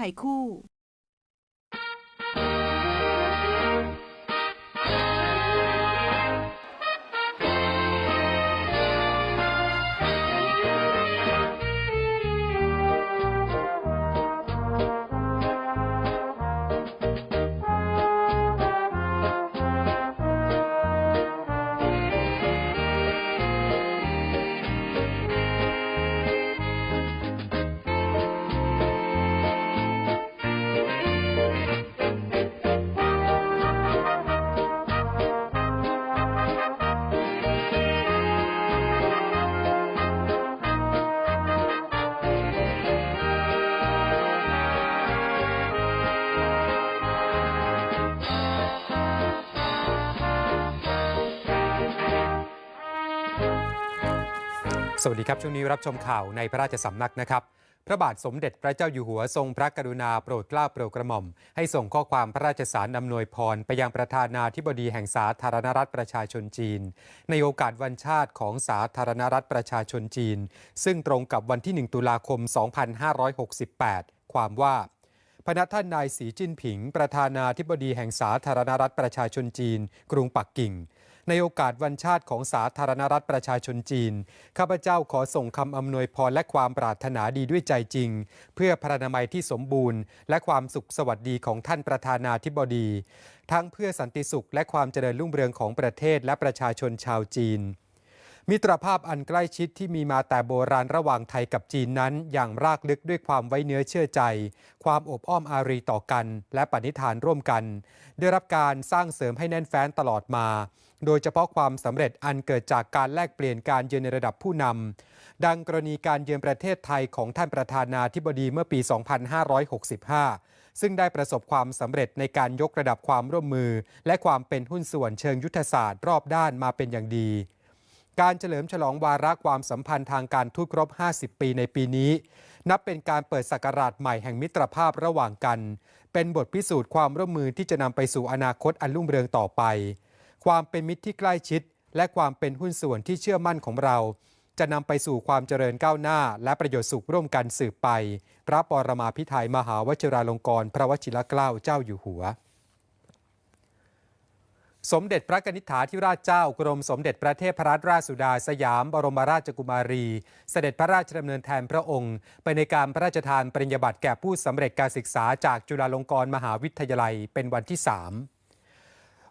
ภัยคู่ สวัสดีครับ ช่วงนี้รับชมข่าวในพระราชสำนักนะครับ พระบาทสมเด็จพระเจ้าอยู่หัวทรงพระกรุณาโปรดเกล้าโปรดกระหม่อม ให้ส่งข้อความพระราชสารอำนวยพร ไปยังประธานาธิบดีแห่งสาธารณรัฐประชาชนจีน ในโอกาสวันชาติของสาธารณรัฐประชาชนจีน ซึ่งตรงกับวันที่ 1 ตุลาคม 2568 ความว่าพนักท่านนายสีจิ้นผิง ประธานาธิบดีแห่งสาธารณรัฐประชาชนจีน กรุงปักกิ่ง ในโอกาสวันชาติของสาธารณรัฐประชาชนจีน ข้าพเจ้าขอส่งคำอำนวยพรและความปรารถนาดีด้วยใจจริง เพื่อพระนามัยที่สมบูรณ์ และความสุขสวัสดีของท่านประธานาธิบดี ทั้งเพื่อสันติสุขและความเจริญรุ่งเรืองของประเทศและประชาชนชาวจีนมิตรภาพอันใกล้ชิดที่มีมาแต่โบราณระหว่างไทยกับจีนนั้น อย่างรากลึกด้วยความไว้เนื้อเชื่อใจ ความอบอ้อมอารีต่อกัน และปณิธานร่วมกัน ได้รับการสร้างเสริมให้แน่นแฟ้นตลอดมา โดยเฉพาะความสำเร็จอันเกิดจากการแลกเปลี่ยนการเยือนในระดับผู้นำดังกรณีการเยือนประเทศไทยของท่านประธานาธิบดีเมื่อปี 2565 ซึ่งได้ประสบความสำเร็จในการยกระดับความร่วมมือ และความเป็นหุ้นส่วนเชิงยุทธศาสตร์รอบด้านมาเป็นอย่างดี การเฉลิมฉลองวาระความสัมพันธ์ทางการทูตครบ 50 ปีในปีนี้ นับเป็นการเปิดศักราชใหม่แห่งมิตรภาพระหว่างกัน เป็นบทพิสูจน์ความร่วมมือที่จะนำไปสู่อนาคตอันรุ่งเรืองต่อไป ความเป็นมิตรที่ใกล้ชิด และความเป็นหุ้นส่วนที่เชื่อมั่นของเรา จะนำไปสู่ความเจริญก้าวหน้า และประโยชน์สุขร่วมกันสืบไป พระปรมาภิไธยมหาวชิราลงกรณพระวชิรเกล้าเจ้าอยู่หัวสมเด็จพระกนิษฐาธิราชเจ้ากรมสมเด็จพระเทพรัตนราชสุดาสยามบรมราชกุมารี เสด็จพระราชดำเนินแทนพระองค์ ไปในการพระราชทานปริญญาบัตรแก่ผู้สำเร็จการศึกษาจากจุฬาลงกรณ์มหาวิทยาลัยเป็นวันที่ 3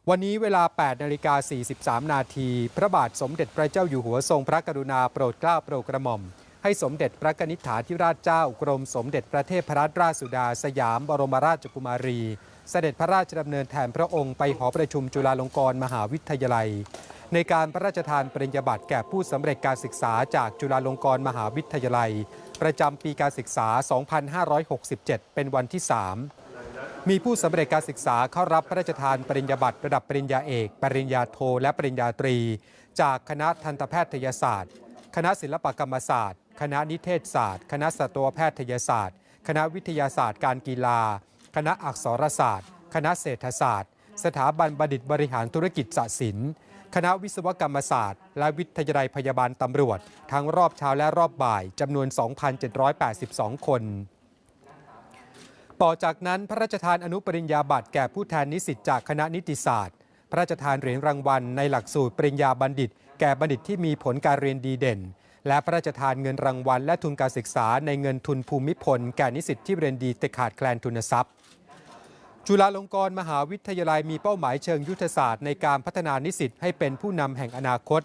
วันนี้เวลา 8 นาฬิกา 43 นาที พระบาทสมเด็จพระเจ้าอยู่หัวทรงพระกรุณาโปรดเกล้าโปรดกระหม่อม ให้สมเด็จพระกนิษฐาธิราชเจ้ากรมสมเด็จพระเทพรัตนราชสุดา สยามบรมราชกุมารี เสด็จพระราชดำเนินแทนพระองค์ไปหอประชุมจุฬาลงกรณ์มหาวิทยาลัย ในการพระราชทานปริญญาบัตรแก่ผู้สำเร็จการศึกษาจากจุฬาลงกรณ์มหาวิทยาลัย ประจำปีการศึกษา 2567 เป็นวันที่ 3 มีผู้สำเร็จการศึกษาเข้ารับพระราชทานปริญญาบัตรระดับปริญญาเอก ปริญญาโท และปริญญาตรี จากคณะทันตแพทยศาสตร์ คณะศิลปกรรมศาสตร์ คณะนิเทศศาสตร์ คณะสัตวแพทยศาสตร์ คณะวิทยาศาสตร์ การกีฬา คณะอักษรศาสตร์ คณะเศรษฐศาสตร์ สถาบันบัณฑิตบริหารธุรกิจศศิลป์คณะวิศวกรรมศาสตร์ และวิทยาลัยพยาบาลตำรวจ ทั้งรอบเช้าและรอบบ่ายจำนวน 2,782 คน ต่อจากนั้นพระราชทานอนุปริญญาบัตรแก่ผู้แทนนิสิตจากคณะนิติศาสตร์ พระราชทานเหรียญรางวัลในหลักสูตรปริญญาบัณฑิต แก่บัณฑิตที่มีผลการเรียนดีเด่น และพระราชทานเงินรางวัล และทุนการศึกษาในเงินทุนภูมิพล แก่นิสิตที่เรียนดีแต่ขาดแคลนทุนทรัพย์ จุฬาลงกรณ์มหาวิทยาลัยมีเป้าหมายเชิงยุทธศาสตร์ในการพัฒนานิสิตให้เป็นผู้นำแห่งอนาคต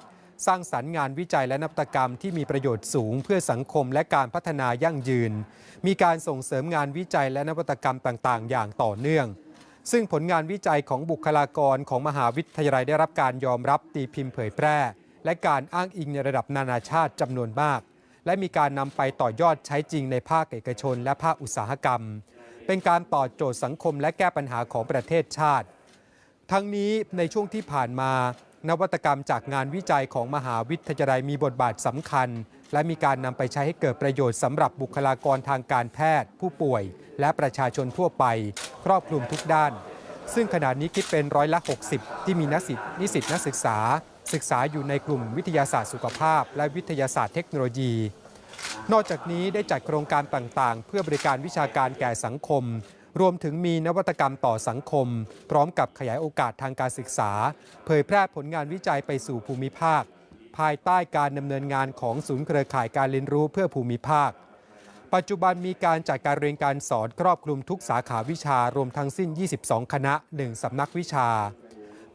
สร้างสรรค์งานวิจัยและนวัตกรรมที่มีประโยชน์สูงเพื่อสังคมและการพัฒนายั่งยืน มีการส่งเสริมงานวิจัยและนวัตกรรมต่าง ๆ อย่างต่อเนื่อง ซึ่งผลงานวิจัยของบุคลากรของมหาวิทยาลัยได้รับการยอมรับตีพิมพ์เผยแพร่ และการอ้างอิงในระดับนานาชาติจำนวนมาก และมีการนำไปต่อยอดใช้จริงในภาคเอกชน และภาคอุตสาหกรรม เป็นการตอบโจทย์สังคมและแก้ปัญหาของประเทศชาติ ทั้งนี้ในช่วงที่ผ่านมา นวัตกรรมจากงานวิจัยของมหาวิทยาลัยมีบทบาทสำคัญ และมีการนำไปใช้ให้เกิดประโยชน์สำหรับบุคลากรทางการแพทย์ ผู้ป่วย และประชาชนทั่วไป ครอบคลุมทุกด้าน ซึ่งขณะนี้คิดเป็นร้อยละ 60 ที่มีนักสิทธินิสิตนักศึกษา ศึกษาอยู่ในกลุ่มวิทยาศาสตร์สุขภาพ และวิทยาศาสตร์เทคโนโลยี นอกจากนี้ได้จัดโครงการต่างๆ เพื่อบริการวิชาการแก่สังคม รวมถึงมีนวัตกรรมต่อสังคม พร้อมกับขยายโอกาสทางการศึกษา เผยแพร่ผลงานวิจัยไปสู่ภูมิภาค ภายใต้การดำเนินงานของศูนย์เครือข่ายการเรียนรู้เพื่อภูมิภาค ปัจจุบันมีการจัดการเรียนการสอนครอบคลุมทุกสาขาวิชารวมทั้งสิ้น 22 คณะ 1 สำนักวิชา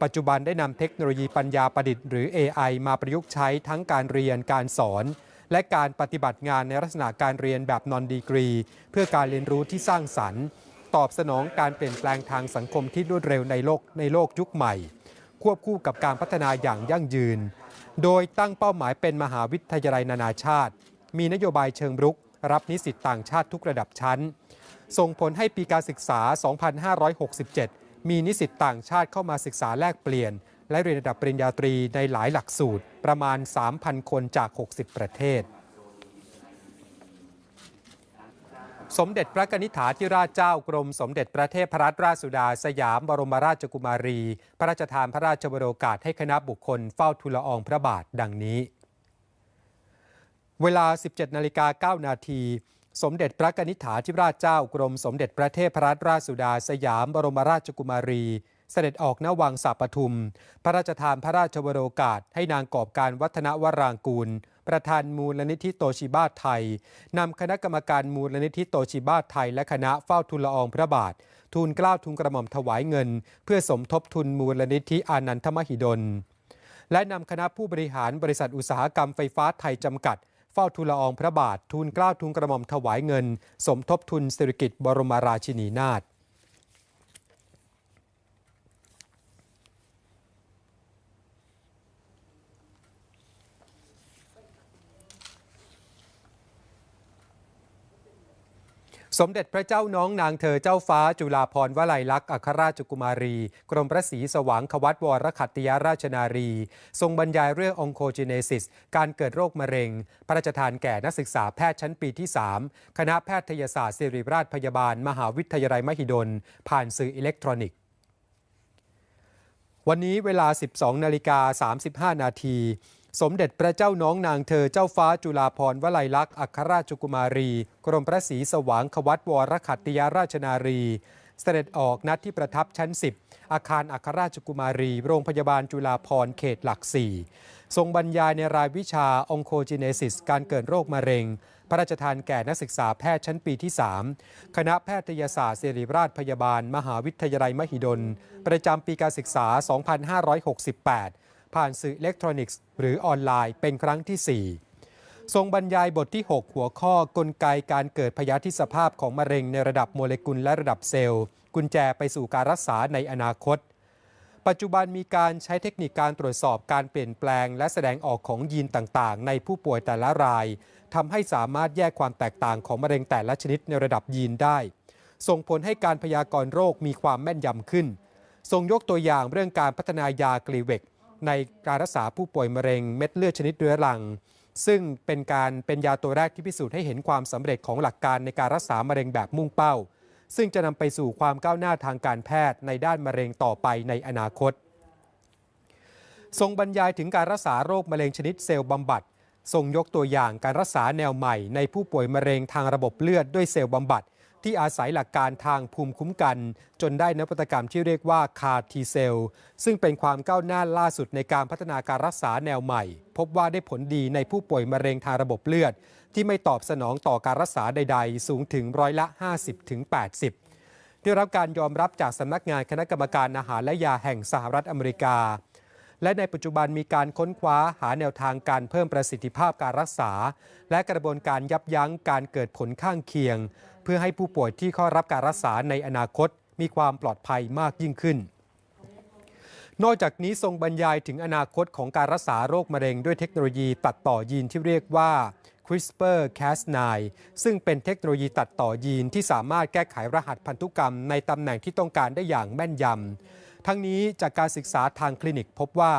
ปัจจุบันได้นำเทคโนโลยีปัญญาประดิษฐ์หรือ AI มาประยุกต์ใช้ทั้งการเรียนการสอนและการปฏิบัติงานในลักษณะการเรียนแบบนอนดีกรี เพื่อการเรียนรู้ที่สร้างสรรค์ ตอบสนองการเปลี่ยนแปลงทางสังคมที่รวดเร็วในโลกในโลกยุคใหม่ ควบคู่กับการพัฒนาอย่างยั่งยืน โดยตั้งเป้าหมายเป็นมหาวิทยาลัยนานาชาติ มีนโยบายเชิงรุก รับนิสิตต่างชาติทุกระดับชั้น ส่งผลให้ปีการศึกษา 2567 มีนิสิตต่างชาติเข้ามาศึกษาแลกเปลี่ยน และเรียนระดับปริญญาตรีในหลายหลักสูตรประมาณ 3,000 คนจาก 60 ประเทศ สมเด็จพระนิษฐาธิราชเจ้ากรม สมเด็จพระเทพรัตนราชสุดาสยามบรมราชกุมารี พระราชทานพระราชบรโอกาสให้คณะบุคคลเฝ้าทูลละอองพระบาทดังนี้ เวลา 17นาฬิกา9นาทีสมเด็จพระนิษฐาธิราชเจ้ากรม สมเด็จพระเทพรัตนราชสุดาสยามบรมราชกุมารี เสด็จออกณวังสาปทุม พระราชทานพระราชวโรกาส ให้นางกอบการวัฒนวรางกูล ประธานมูลนิธิโตชิบ้าไทยนำคณะกรรมการมูลนิธิโตชิบ้าไทย และคณะเฝ้าทูลละอองพระบาท ทูลเกล้าทูลกระหม่อมถวายเงิน เพื่อสมทบทุนมูลนิธิอานันทมหิดล และนำคณะผู้บริหารบริษัทอุตสาหกรรมไฟฟ้าไทยจำกัดเฝ้าทูลละอองพระบาท ทูลเกล้าทูลกระหม่อมถวายเงิน สมทบทุนเศรษฐกิจบรมราชินีนาถ มเด็จพระเจ้าน้องนางเธอเจ้าฟ้าจุฬาภรณ์วลัยลักษณ์อัครราชกุมารี กรมพระศรีสว่างควัตวรขัตติยราชนารี ทรงบรรยายเรื่ององโคจิเนซิส การเกิดโรคมะเร็ง พระราชทานแก่นักศึกษาแพทย์ชั้นปีที่ 3 คณะแพทยศาสตร์ศิริราชพยาบาล มหาวิทยาลัยมหิดล ผ่านสื่ออิเล็กทรอนิกส์วันนี้เวลา 12 นาฬิกา 35 นาที สมเด็จพระเจ้าน้องนางเธอเจ้าฟ้าจุฬาภรณ์วลัยลักษณ์อัครราชกุมารี กรมพระศรีสว่างควัตวรขัตติยราชนารี เสด็จออกนัดที่ประทับชั้น 10 อาคารอัครราชกุมารี โรงพยาบาลจุฬาภรณ์เขตหลัก4ทรงบรรยายในรายวิชาองโคจิเนซิส การเกิดโรคมะเร็ง พระราชทานแก่นักศึกษาแพทย์ชั้นปีที่ 3 คณะแพทยศาสตร์ศิริราชพยาบาล มหาวิทยาลัยมหิดล ประจำปีการศึกษา 2568 ผ่านสื่ออิเล็กทรอนิกส์ หรือออนไลน์เป็นครั้งที่ 4 ทรงบรรยายบทที่ 6 หัวข้อกลไกการเกิดพยาธิสภาพของมะเร็งในระดับโมเลกุลและระดับเซลล์ กุญแจไปสู่การรักษาในอนาคต ปัจจุบันมีการใช้เทคนิคการตรวจสอบการเปลี่ยนแปลง และแสดงออกของยีนต่างๆ ในผู้ป่วยแต่ละรายทำให้สามารถแยกความแตกต่างของมะเร็งแต่ละชนิดในระดับยีนได้ ส่งผลให้การพยากรณ์โรคมีความแม่นยำขึ้นทรงยกตัวอย่างเรื่องการพัฒนายากลีเวก ในการรักษาผู้ป่วยมะเร็งเม็ดเลือดชนิดเรื้อรัง ซึ่งเป็นการเป็นยาตัวแรกที่พิสูจน์ให้เห็นความสำเร็จของหลักการในการรักษามะเร็งแบบมุ่งเป้า ซึ่งจะนำไปสู่ความก้าวหน้าทางการแพทย์ในด้านมะเร็งต่อไปในอนาคต ทรงบรรยายถึงการรักษาโรคมะเร็งชนิดเซลล์บำบัดทรงยกตัวอย่างการรักษาแนวใหม่ในผู้ป่วยมะเร็งทางระบบเลือดด้วยเซลล์บำบัด ที่อาศัยหลักการทางภูมิคุ้มกัน จนได้นวัตกรรมที่เรียกว่าคาร์ทีเซลซึ่งเป็นความก้าวหน้าล่าสุดในการพัฒนาการรักษาแนวใหม่ พบว่าได้ผลดีในผู้ป่วยมะเร็งทางระบบเลือด ที่ไม่ตอบสนองต่อการรักษาใด ๆ สูงถึงร้อยละ 50-80ได้รับการยอมรับจากสำนักงานคณะกรรมการอาหารและยาแห่งสหรัฐอเมริกา และในปัจจุบันมีการค้นคว้าหาแนวทางการเพิ่มประสิทธิภาพการรักษา และกระบวนการยับยั้งการเกิดผลข้างเคียง เพื่อให้ผู้ป่วยที่เข้ารับการรักษาในอนาคตมีความปลอดภัยมากยิ่งขึ้น นอกจากนี้ทรงบรรยายถึงอนาคตของการรักษาโรคมะเร็งด้วยเทคโนโลยีตัดต่อยีนที่เรียกว่า CRISPR-Cas9 ซึ่งเป็นเทคโนโลยีตัดต่อยีนที่สามารถแก้ไขรหัสพันธุกรรมในตำแหน่งที่ต้องการได้อย่างแม่นยำ ทั้งนี้จากการศึกษาทางคลินิกพบว่า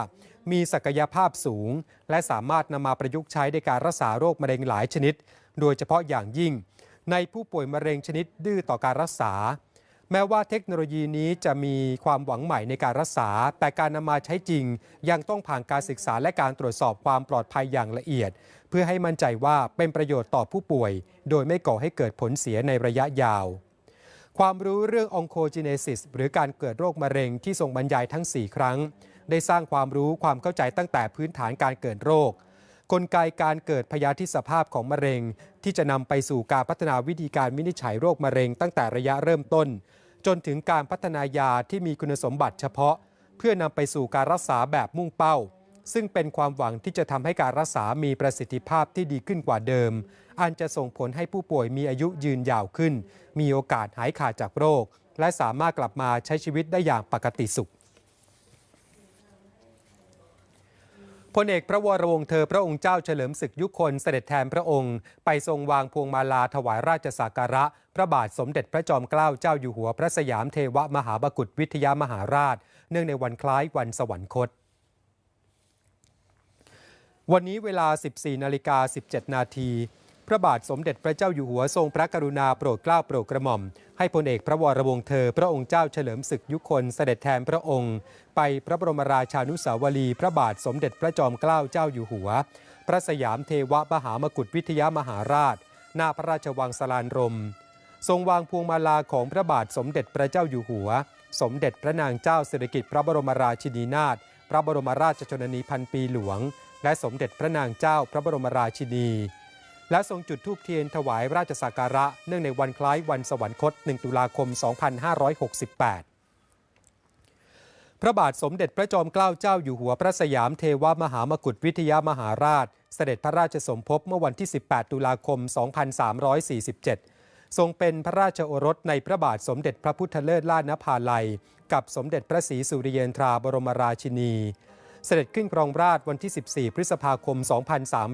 มีศักยภาพสูง และสามารถนำมาประยุกต์ใช้ในการรักษาโรคมะเร็งหลายชนิด โดยเฉพาะอย่างยิ่ง ในผู้ป่วยมะเร็งชนิดดื้อต่อการรักษา แม้ว่าเทคโนโลยีนี้จะมีความหวังใหม่ในการรักษา แต่การนำมาใช้จริง ยังต้องผ่านการศึกษาและการตรวจสอบความปลอดภัยอย่างละเอียด เพื่อให้มั่นใจว่าเป็นประโยชน์ต่อผู้ป่วย โดยไม่ก่อให้เกิดผลเสียในระยะยาวความรู้เรื่ององโคจิเนซิสหรือการเกิดโรคมะเร็งที่ทรงบรรยายทั้ง 4 ครั้ง ได้สร้างความรู้ความเข้าใจตั้งแต่พื้นฐานการเกิดโรค กลไกการเกิดพยาธิสภาพของมะเร็ง ที่จะนำไปสู่การพัฒนาวิธีการวินิจฉัยโรคมะเร็งตั้งแต่ระยะเริ่มต้น จนถึงการพัฒนายาที่มีคุณสมบัติเฉพาะ เพื่อนำไปสู่การรักษาแบบมุ่งเป้า ซึ่งเป็นความหวังที่จะทำให้การรักษามีประสิทธิภาพที่ดีขึ้นกว่าเดิม อันจะส่งผลให้ผู้ป่วยมีอายุยืนยาวขึ้น มีโอกาสหายขาดจากโรค และสามารถกลับมาใช้ชีวิตได้อย่างปกติสุข พลเอกพระวรวงศ์เธอพระองค์เจ้าเฉลิมศึกยุคนเสด็จแทนพระองค์ ไปทรงวางพวงมาลาถวายราชสักการะ พระบาทสมเด็จพระจอมเกล้าเจ้าอยู่หัวพระสยามเทวมหาบกุฎวิทยามหาราช เนื่องในวันคล้ายวันสวรรคต วันนี้เวลา 14นาฬิกา17 นาทีพระบาทสมเด็จพระเจ้าอยู่หัวทรงพระกรุณาโปรดเกล้าโปรดกระหม่อม ให้พลเอกพระวรวงศ์เธอ พระองค์เจ้าเฉลิมศึกยุคนเสด็จแทนพระองค์ ไปพระบรมราชานุสาวรีพระบาทสมเด็จพระจอมเกล้าเจ้าอยู่หัว พระสยามเทวมหามกุฎวิทยามหาราช หน้าพระราชวังสลานรม ทรงวางพวงมาลาของพระบาทสมเด็จพระเจ้าอยู่หัว สมเด็จพระนางเจ้าสิริกิติ์พระบรมราชินีนาถพระบรมราชชนนีพันปีหลวง และสมเด็จพระนางเจ้าพระบรมราชินี และทรงจุดธูปเทียนถวายราชสักการะ เนื่องในวันคล้ายวันสวรรคต 1 ตุลาคม 2568 พระบาทสมเด็จพระจอมเกล้าเจ้าอยู่หัวพระสยามเทวมหามกุฎวิทยามหาราช เสด็จพระราชสมภพเมื่อวันที่ 18 ตุลาคม 2347 ทรงเป็นพระราชโอรสในพระบาทสมเด็จพระพุทธเลิศล่านภาลัย กับสมเด็จพระศรีสุริยนทราบรมราชินี เสด็จขึ้นครองราชวันที่ 14 พฤษภาคม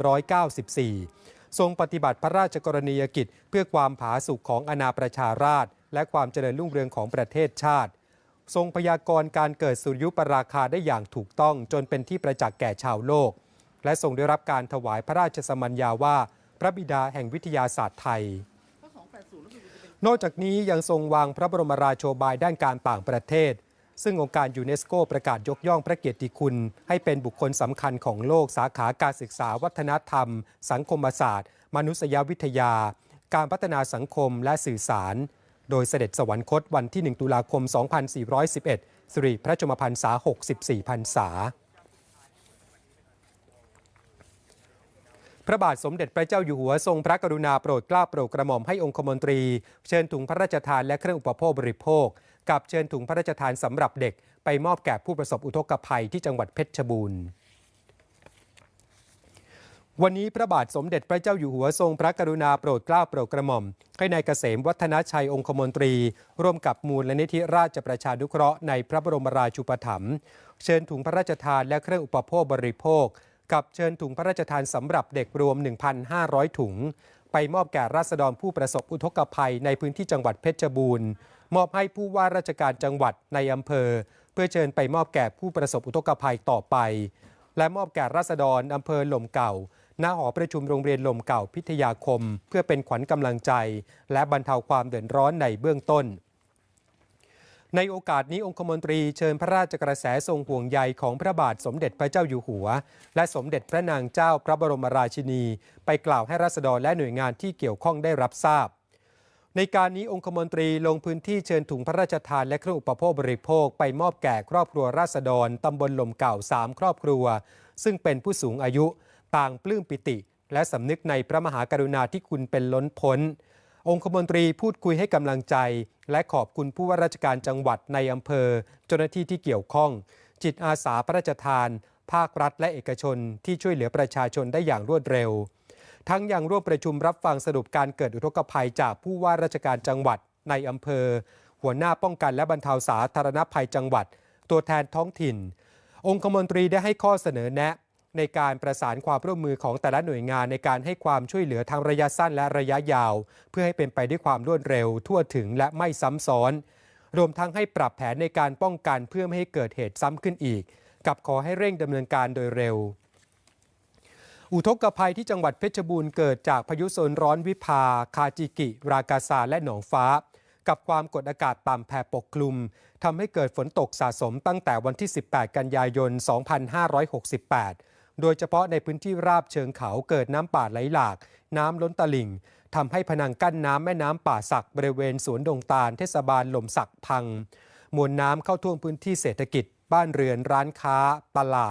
2394 ทรงปฏิบัติพระราชกรณียกิจ เพื่อความผาสุกของอาณาประชาราษฎร์และความเจริญรุ่งเรืองของประเทศชาติ ทรงพยากรณ์การเกิดสุริยุปราคาได้อย่างถูกต้องจนเป็นที่ประจักษ์แก่ชาวโลก และทรงได้รับการถวายพระราชสมัญญาว่า พระบิดาแห่งวิทยาศาสตร์ไทย นอกจากนี้ยังทรงวางพระบรมราโชบายด้านการต่างประเทศ ซึ่งองค์การยูเนสโกประกาศยกย่องพระเกียรติคุณ ให้เป็นบุคคลสำคัญของโลกสาขาการศึกษาวัฒนธรรม สังคมศาสตร์ มนุษยวิทยา การพัฒนาสังคมและสื่อสาร โดยเสด็จสวรรคตวันที่ 1 ตุลาคม 2411 สิริพระชมพรรษา 64พรรษา พระบาทสมเด็จพระเจ้าอยู่หัวทรงพระกรุณาโปรดเกล้าโปรดกระหม่อมให้องคมนตรี เชิญถุงพระราชทานและเครื่องอุปโภคบริโภค กับเชิญถุงพระราชทานสำหรับเด็ก ไปมอบแก่ผู้ประสบอุทกภัยที่จังหวัดเพชรบูรณ์วันนี้พระบาทสมเด็จพระเจ้าอยู่หัวทรงพระกรุณาโปรดเกล้าโปรดกระหม่อม ให้นายเกษมวัฒนชัยองคมนตรี ร่วมกับมูลและนิธิราชประชานุเคราะห์ในพระบรมราชูปถัมภ์เชิญถุงพระราชทานและเครื่องอุปโภคบริโภค กับเชิญถุงพระราชทานสำหรับเด็กรวม 1,500 ถุง ไปมอบแก่ราษฎรผู้ประสบอุทกภัยในพื้นที่จังหวัดเพชรบูรณ์ มอบให้ผู้ว่าราชการจังหวัดในอำเภอ เพื่อเชิญไปมอบแก่ผู้ประสบอุทกภัยต่อไป และมอบแก่ราษฎรอำเภอหล่มเก่าณหอประชุมโรงเรียนลมเก่าพิทยาคม เพื่อเป็นขวัญกำลังใจ และบรรเทาความเดือดร้อนในเบื้องต้น ในโอกาสนี้องคมนตรีเชิญพระราชกระแสทรงห่วงใยของพระบาทสมเด็จพระเจ้าอยู่หัว และสมเด็จพระนางเจ้าพระบรมราชินี ไปกล่าวให้ราษฎรและหน่วยงานที่เกี่ยวข้องได้รับทราบ ในการนี้องคมนตรีลงพื้นที่เชิญถุงพระราชทานและเครื่องอุปโภคบริโภคไปมอบแก่ครอบครัวราษฎรตำบลลมเก่า3ครอบครัว ซึ่งเป็นผู้สูงอายุ ต่างปลื้มปิติ และสำนึกในพระมหากรุณาธิคุณเป็นล้นพ้น องคมนตรีพูดคุยให้กำลังใจ และขอบคุณผู้ว่าราชการจังหวัดในอำเภอ เจ้าหน้าที่ที่เกี่ยวข้อง จิตอาสาพระราชทาน ภาครัฐและเอกชนที่ช่วยเหลือประชาชนได้อย่างรวดเร็ว ทั้งยังร่วมประชุมรับฟังสรุปการเกิดอุทกภัยจากผู้ว่าราชการจังหวัดในอำเภอ หัวหน้าป้องกันและบรรเทาสาธารณภัยจังหวัด ตัวแทนท้องถิ่น องคมนตรีได้ให้ข้อเสนอแนะ ในการประสานความร่วมมือของแต่ละหน่วยงานในการให้ความช่วยเหลือทางระยะสั้นและระยะยาว เพื่อให้เป็นไปด้วยความรวดเร็ว ทั่วถึงและไม่ซ้ำซ้อน รวมทั้งให้ปรับแผนในการป้องกันเพื่อไม่ให้เกิดเหตุซ้ำขึ้นอีก กับขอให้เร่งดำเนินการโดยเร็ว อุทกภัยที่จังหวัดเพชรบูรณ์เกิดจากพายุโซนร้อนวิภา คาจิกิ รากาซาและหนองฟ้า กับความกดอากาศต่ำแผ่ปกคลุมทำให้เกิดฝนตกสะสมตั้งแต่วันที่ 18 กันยายน 2568 โดยเฉพาะในพื้นที่ราบเชิงเขาเกิดน้ำป่าไหลหลาก น้ำล้นตลิ่งทำให้พนังกั้นน้ำแม่น้ำป่าสักบริเวณสวนดงตาลเทศบาลหล่มสักพัง มวลน้ำเข้าท่วมพื้นที่เศรษฐกิจ บ้านเรือนร้านค้า ตลาด